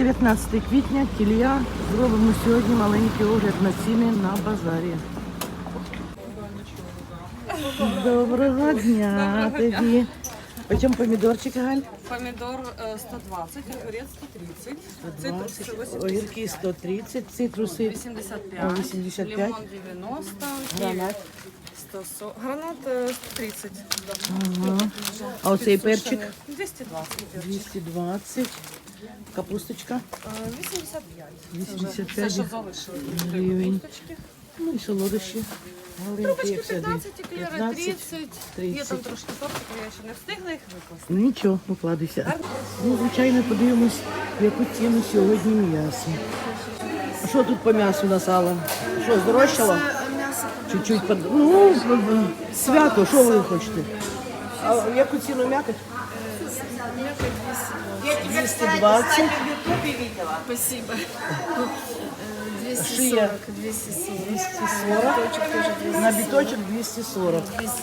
19 квітня, кілія. Зробимо сьогодні маленький огляд на ціни на базарі. Доброго дня тобі. Почем помідорчик, Галь? Помидор э, 120, огурец 130, цитрус 20, 80, огірки 130, цитруси 85, 85. лимон 90, Гранат. 140, гранат э, 130, Ага. А оцей перчик 220 перчик. 220, капусточка Э, 85. 85 Все, залишили. гривень. Ну і солодощі. Трубочки 15, еклери 30. Є там трошки тортиків, я ще не встигла їх викласти. Ну нічого, укладуйся. Ну, звичайно, подивимось, в яку ціну сьогодні м'ясо. А що тут по м'ясу на сало? Що, здорожчало? Чуть-чуть под... Ну, свято, що ви хочете? А в яку ціну м'якоть? 220. Спасибо. Шия 240, 240. 240. Точек тоже 240. На біточок 240. 240.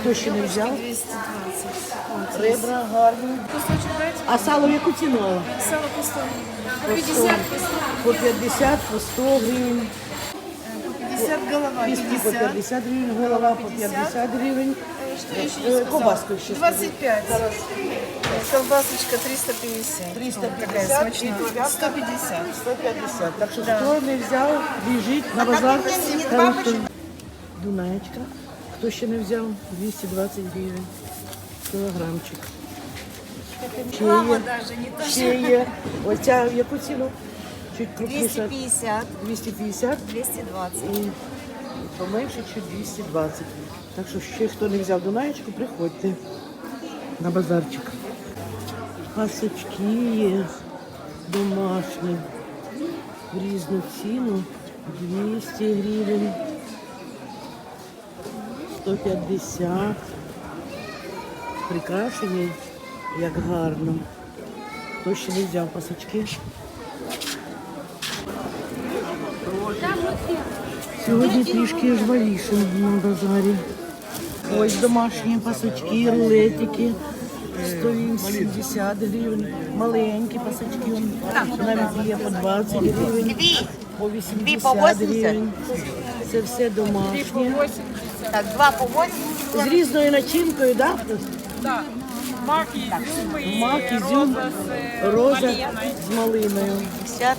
Хто ще не взяв? 220. Ребра гарні. Дайте. А сало в яку ціну? Сало по 100. По 50, по 100. По 50, по 100 гривень. По 50 голова. Піски по 50. 50 гривень, голова по 50 гривень. Что еще еще скажи. 25. Колбасочка 350. 350 и трубяшка? 150. 150. Так що хто не взяв, біжить на базар. Хорошо. Дунаєчка. Хто ще не взяв? 220 гривень. Кілограмчик. Ще є. Ще є. Оця в яку ціну? Чуть крупніша. 250, 250 220. і поменше чуть 220. Так що ще хто не взяв Дунаєчку, приходьте на базарчик. Пасочки домашні в різну ціну. 200 гривень, 150. Прикрашені, як гарно. Хто ще не взяв пасочки? Сьогодні трішки жвавіше на базарі. Ось домашні пасочки, рулетики. 180 гривень. Маленькі пасочки. Навіть є по 20 гривень, по 80 гривень. Це все домашнє. Так, два по 80. З різною начинкою, так? Да? Мак, Мак, ізюм, роза з малиною. 50.